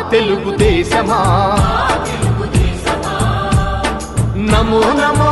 తెలుగుదేశమా? నమో నమో